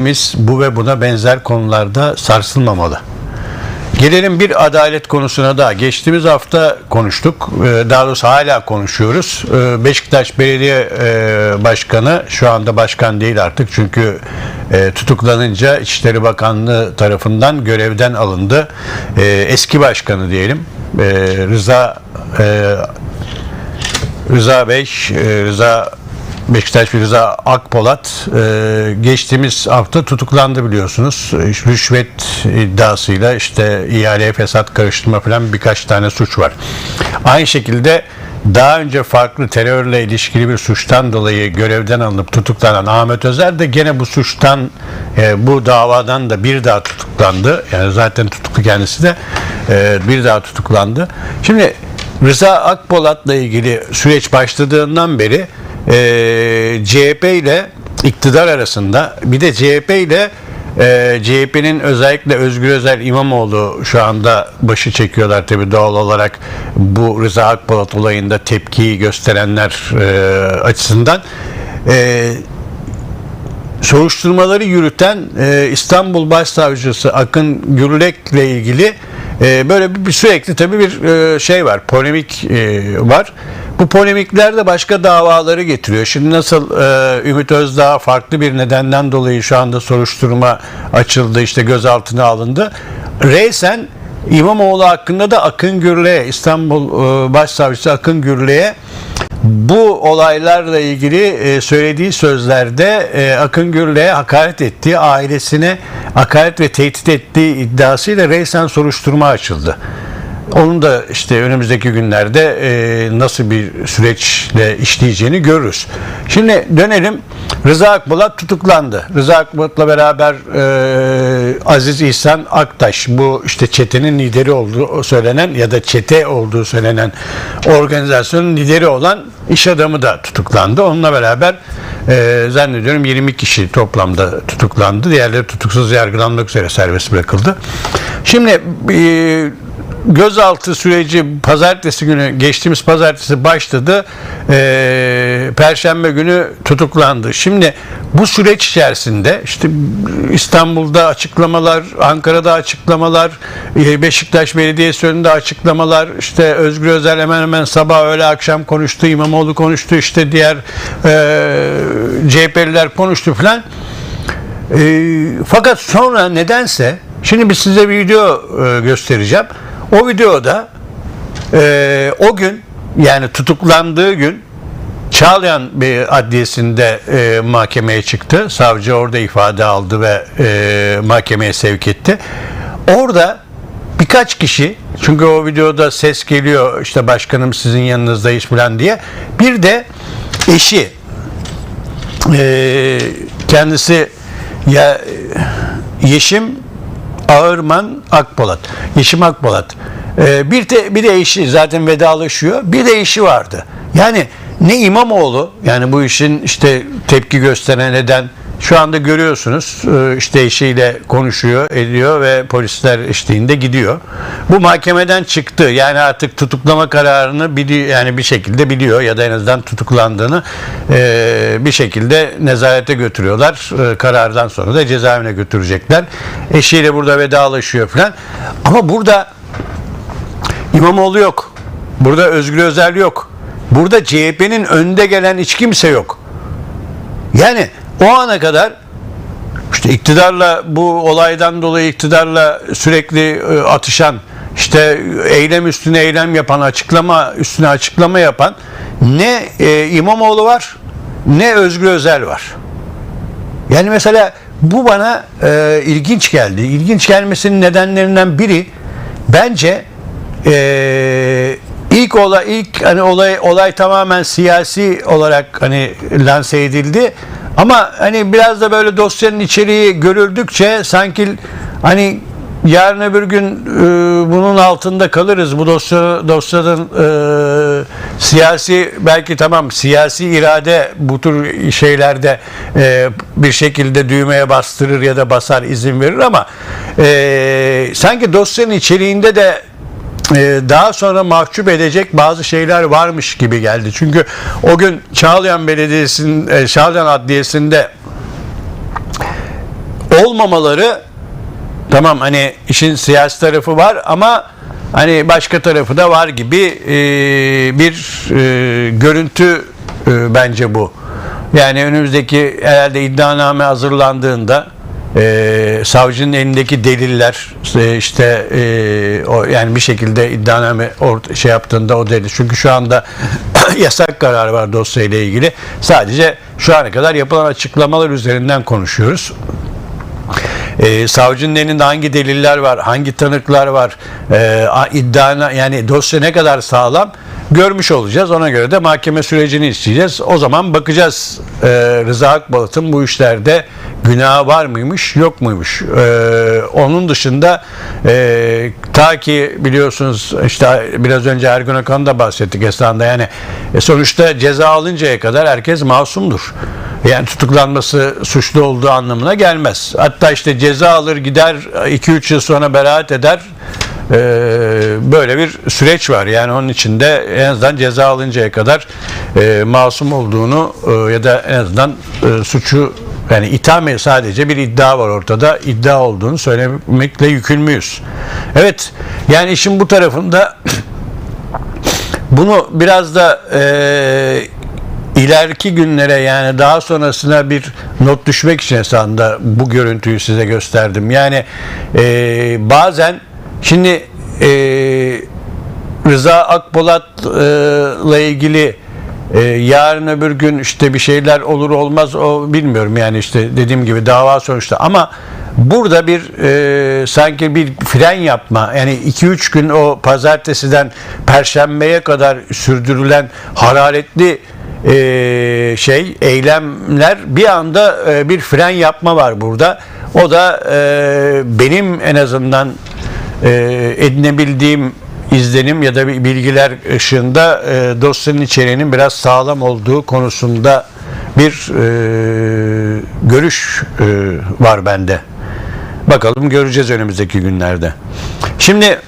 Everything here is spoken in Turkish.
Biz bu ve buna benzer konularda sarsılmamalı. Gelelim bir adalet konusuna da. Geçtiğimiz hafta konuştuk. Ee, Daha doğrusu hala konuşuyoruz. Ee, Beşiktaş Belediye e, Başkanı şu anda başkan değil artık. Çünkü e, tutuklanınca İçişleri Bakanlığı tarafından görevden alındı. Ee, Eski başkanı diyelim. Rıza e, Rıza Bey, Rıza Beşiktaş Rıza Akpolat e, geçtiğimiz hafta tutuklandı biliyorsunuz. Rüşvet iddiasıyla işte ihaleye fesat karıştırma falan birkaç tane suç var. Aynı şekilde daha önce farklı terörle ilişkili bir suçtan dolayı görevden alınıp tutuklanan Ahmet Özer de gene bu suçtan e, bu davadan da bir daha tutuklandı. Yani zaten tutuklu kendisi de e, bir daha tutuklandı. Şimdi Rıza Akpolat'la ilgili süreç başladığından beri e, CHP ile iktidar arasında bir de CHP ile e, CHP'nin özellikle Özgür Özel İmamoğlu şu anda başı çekiyorlar tabi doğal olarak bu Rıza Akpolat olayında tepkiyi gösterenler e, açısından. E, soruşturmaları yürüten e, İstanbul Başsavcısı Akın Gürlek'le ilgili e, böyle bir, sürekli tabii bir e, şey var, polemik e, var. Bu polemikler de başka davaları getiriyor. Şimdi nasıl e, Ümit Özdağ farklı bir nedenden dolayı şu anda soruşturma açıldı, işte gözaltına alındı. Reysen İmamoğlu hakkında da Akın Gürlek'e, İstanbul e, Başsavcısı Akın Gürlek'e bu olaylarla ilgili e, söylediği sözlerde e, Akın Gürlek'e hakaret ettiği, ailesine hakaret ve tehdit ettiği iddiasıyla reysen soruşturma açıldı. Onun da işte önümüzdeki günlerde e, nasıl bir süreçle işleyeceğini görürüz. Şimdi dönelim. Rıza Akbulat tutuklandı. Rıza Akbulat'la beraber e, Aziz İhsan Aktaş bu işte çetenin lideri olduğu söylenen ya da çete olduğu söylenen organizasyonun lideri olan iş adamı da tutuklandı. Onunla beraber e, zannediyorum 20 kişi toplamda tutuklandı. Diğerleri tutuksuz yargılanmak üzere serbest bırakıldı. Şimdi e, gözaltı süreci pazartesi günü geçtiğimiz pazartesi başladı. Ee, Perşembe günü tutuklandı. Şimdi bu süreç içerisinde işte İstanbul'da açıklamalar, Ankara'da açıklamalar, e, Beşiktaş Belediyesi önünde açıklamalar, işte Özgür Özel hemen hemen sabah öğle akşam konuştu, İmamoğlu konuştu, işte diğer e, CHP'liler konuştu falan. E, fakat sonra nedense şimdi biz size bir video e, göstereceğim. O videoda e, o gün yani tutuklandığı gün Çağlayan bir adliyesinde e, mahkemeye çıktı. Savcı orada ifade aldı ve e, mahkemeye sevk etti. Orada birkaç kişi çünkü o videoda ses geliyor işte başkanım sizin yanınızdayız falan diye. Bir de eşi e, kendisi ya Yeşim Ağırman Akpolat. Yeşim Akpolat. Ee, bir de bir de eşi zaten vedalaşıyor. Bir de eşi vardı. Yani ne İmamoğlu yani bu işin işte tepki gösteren neden şu anda görüyorsunuz e, işte eşiyle konuşuyor, ediyor ve polisler eşliğinde gidiyor. Bu mahkemeden çıktı. Yani artık tutuklama kararını biliyor, yani bir şekilde biliyor ya da en azından tutuklandığını e, bir şekilde nezarete götürüyorlar. E, karardan sonra da cezaevine götürecekler. Eşiyle burada vedalaşıyor falan. Ama burada İmamoğlu yok. Burada Özgür Özel yok. Burada CHP'nin önde gelen hiç kimse yok. Yani o ana kadar işte iktidarla bu olaydan dolayı iktidarla sürekli e, atışan işte eylem üstüne eylem yapan açıklama üstüne açıklama yapan ne e, İmamoğlu var ne Özgür Özel var. Yani mesela bu bana e, ilginç geldi. İlginç gelmesinin nedenlerinden biri bence e, ilk olay ilk hani olay olay tamamen siyasi olarak hani lanse edildi. Ama hani biraz da böyle dosyanın içeriği görüldükçe sanki hani yarın öbür gün e, bunun altında kalırız. Bu dosya dosyanın e, siyasi belki tamam siyasi irade bu tür şeylerde e, bir şekilde düğmeye bastırır ya da basar izin verir ama e, sanki dosyanın içeriğinde de daha sonra mahcup edecek bazı şeyler varmış gibi geldi. Çünkü o gün Çağlayan Belediyesi'nin e, Çağlayan Adliyesi'nde olmamaları tamam hani işin siyasi tarafı var ama hani başka tarafı da var gibi e, bir e, görüntü bence bu. Yani önümüzdeki herhalde iddianame hazırlandığında e, savcının elindeki deliller e, işte e, o yani bir şekilde iddianame ort- şey yaptığında o delil çünkü şu anda yasak kararı var dosyayla ilgili sadece şu ana kadar yapılan açıklamalar üzerinden konuşuyoruz. Ee, savcının elinde hangi deliller var, hangi tanıklar var, e, iddiana yani dosya ne kadar sağlam görmüş olacağız. Ona göre de mahkeme sürecini isteyeceğiz. O zaman bakacağız e, Rıza Akbalat'ın bu işlerde günahı var mıymış, yok muymuş. E, onun dışında e, ta ki biliyorsunuz işte biraz önce Ergun Akan'ı da bahsettik esnasında yani e, sonuçta ceza alıncaya kadar herkes masumdur. Yani tutuklanması suçlu olduğu anlamına gelmez. Hatta işte ceza alır gider 2-3 yıl sonra beraat eder. Ee, böyle bir süreç var. Yani onun içinde en azından ceza alıncaya kadar e, masum olduğunu e, ya da en azından e, suçu yani itham sadece bir iddia var ortada. iddia olduğunu söylemekle yükümlüyüz. Evet yani işin bu tarafında bunu biraz da e, ileriki günlere yani daha sonrasına bir not düşmek için esasında bu görüntüyü size gösterdim. Yani e, bazen şimdi e, Rıza Akpolat'la ilgili e, yarın öbür gün işte bir şeyler olur olmaz o bilmiyorum yani işte dediğim gibi dava sonuçta. Ama burada bir e, sanki bir fren yapma yani 2-3 gün o pazartesiden perşembeye kadar sürdürülen hararetli e, şey eylemler bir anda e, bir fren yapma var burada. O da e, benim en azından e, edinebildiğim izlenim ya da bilgiler ışığında e, dosyanın içeriğinin biraz sağlam olduğu konusunda bir e, görüş e, var bende. Bakalım göreceğiz önümüzdeki günlerde. Şimdi